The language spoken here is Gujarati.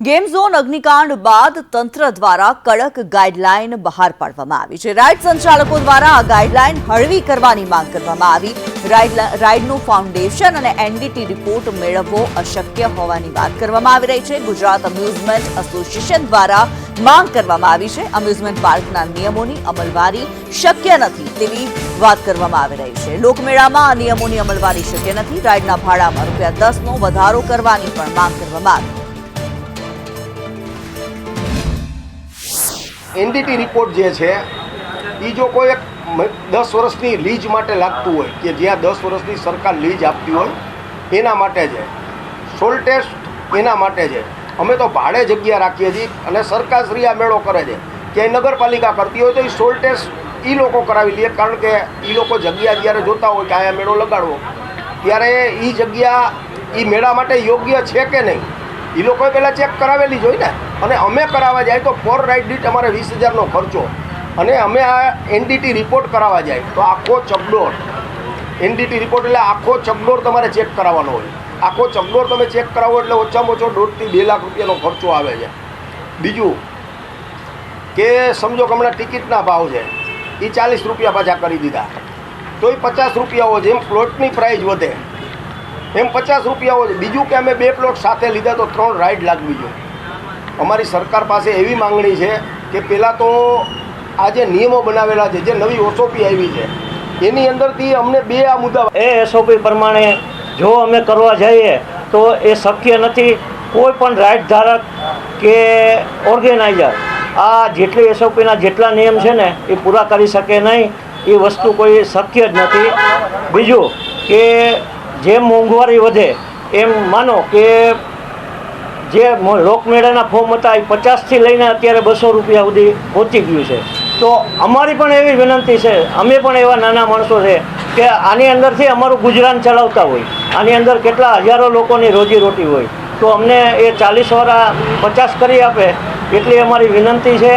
ગેમ ઝોન અગ્નિકાંડ બાદ તંત્ર દ્વારા કડક ગાઈડલાઈન બહાર પાડવામાં આવી છે. રાઇડ સંચાલકો દ્વારા આ ગાઈડલાઈન હળવી કરવાની માંગ કરવામાં આવી. રાઇડ- રાઇડનું ફાઉન્ડેશન અને એનડીટી રિપોર્ટ મેળવવો અશક્ય હોવાની વાત કરવામાં આવી રહી છે. ગુજરાત અમ્યુઝમેન્ટ એસોસિએશન દ્વારા માંગ કરવામાં આવી છે. અમ્યુઝમેન્ટ પાર્કના નિયમોની અમલવારી શક્ય નથી તેવી વાત કરવામાં આવી રહી છે. લોકમેળામાં આ નિયમોની અમલવારી શક્ય નથી. રાઇડના ભાડામાં રૂપિયા દસનો વધારો કરવાની પણ માંગ કરવામાં આવી. એનડીટી રિપોર્ટ જે છે એ જો કોઈ એક દસ વર્ષની લીજ માટે લાગતું હોય, કે જ્યાં દસ વર્ષની સરકાર લીજ આપતી હોય, એના માટે છે સોલ ટેસ્ટ એના માટે છે અમે તો ભાડે જગ્યા રાખીએ છીએ અને સરકારશ્રી આ મેળો કરે છે. ક્યાંય નગરપાલિકા કરતી હોય તો એ સોલ ટેસ્ટ એ લોકો કરાવી લે, કારણ કે એ લોકો જગ્યા જ્યારે જોતા હોય કે અહીંયા મેળો લગાડવો, ત્યારે એ જગ્યા એ મેળા માટે યોગ્ય છે કે નહીં? એ લોકોએ પહેલાં ચેક કરાવેલી જ હોય ને. અને અમે કરાવવા જાય તો ફોર રાઇડ દીઠ અમારે વીસ હજારનો ખર્ચો. અને અમે આ એનડીટી રિપોર્ટ કરાવવા જાય તો આખો ચકડોળ. એનડીટી રિપોર્ટ એટલે આખો ચકડોળ તમારે ચેક કરાવવાનો હોય. આખો ચકડોળ તમે ચેક કરાવો એટલે ઓછામાં ઓછો દોઢથી બે લાખ રૂપિયાનો ખર્ચો આવે છે. બીજું કે સમજો કે હમણાં ટિકિટના ભાવ છે. એ ચાલીસ રૂપિયા પાછા કરી દીધા. તો એ પચાસ રૂપિયા હોય જેમ પ્લોટની પ્રાઇસ વધે. એમ પચાસ રૂપિયા હોય બીજું કે અમે બે પ્લોટ સાથે લીધા તો ત્રણ રાઈડ લાગવી જોઈએ. અમારી સરકાર પાસે એવી માંગણી છે કે પહેલાં તો આ જે નિયમો બનાવેલા છે, જે નવી ઓસોપી આવી છે, એની અંદરથી અમને બે આ મુદ્દા એ એસઓપી પ્રમાણે જો અમે કરવા જઈએ, તો એ શક્ય નથી કોઈ પણ રાઇટ ધારક કે ઓર્ગેનાઇઝર આ જેટલી એસઓપીના જેટલા નિયમ છે ને, એ પૂરા કરી શકે નહીં. એ વસ્તુ કોઈ શક્ય જ નથી. બીજું કે જેમ મોંઘવારી વધે, એમ માનો કે જે લોકમેળાના ફોર્મ હતા, એ પચાસથી લઈને અત્યારે બસો રૂપિયા સુધી પહોંચી ગયું છે. તો અમારી પણ એવી વિનંતી છે, અમે પણ એવા નાના માણસો છે કે આની અંદરથી અમારું ગુજરાન ચલાવતા હોય, આની અંદર કેટલા હજારો લોકોની રોજીરોટી હોય. તો અમને એ ચાલીસવાળા પચાસ કરી આપે, એટલી અમારી વિનંતી છે.